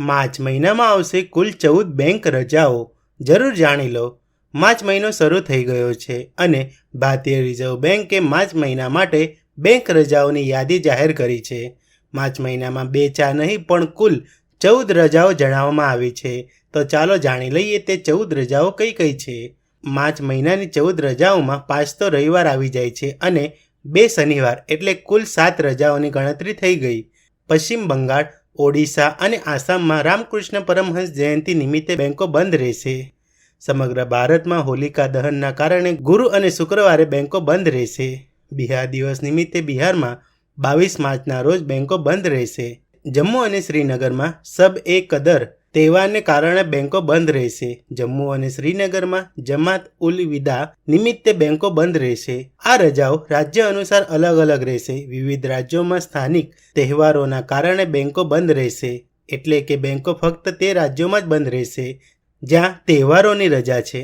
March મહિનામાં આવશે કુલ ચૌદ બેંક રજાઓ. જરૂર જાણી લો, માર્ચ મહિનો શરૂ થઈ ગયો છે અને ભારતીય રિઝર્વ બેંકે માર્ચ મહિના માટે બેંક રજાઓની યાદી જાહેર કરી છે. માર્ચ મહિનામાં બે ચાર નહીં, પણ કુલ ચૌદ રજાઓ જણાવવામાં આવી છે. તો ચાલો જાણી લઈએ તે ચૌદ રજાઓ કઈ કઈ છે. માર્ચ મહિનાની ચૌદ રજાઓમાં પાંચ તો રવિવાર આવી જાય છે અને બે શનિવાર, એટલે કુલ સાત રજાઓની ગણતરી થઈ ગઈ. પશ્ચિમ બંગાળ ઓડિશા અને આસામમાં રામકૃષ્ણ પરમહંસ જયંતિ નિમિત્તે બેંકો બંધ રહેશે. સમગ્ર ભારતમાં હોલિકા દહનના કારણે ગુરુ અને શુક્રવારે બેંકો બંધ રહેશે. બિહાર દિવસ નિમિત્તે બિહારમાં બાવીસ માર્ચના રોજ બેંકો બંધ રહેશે. જમ્મુ અને શ્રીનગરમાં સબ એ કદર તહેવારને કારણે બેંકો બંધ રહેશે. જમ્મુ અને શ્રીનગરમાં જમાત ઉલ વિદા નિમિત્તે બેંકો બંધ રહેશે. આ રજાઓ રાજ્ય અનુસાર અલગ અલગ રહેશે. વિવિધ રાજ્યોમાં સ્થાનિક તહેવારોના કારણે બેંકો બંધ રહેશે. એટલે કે બેંકો ફક્ત તે રાજ્યોમાં જ બંધ રહેશે, જ્યાં તહેવારોની રજા છે.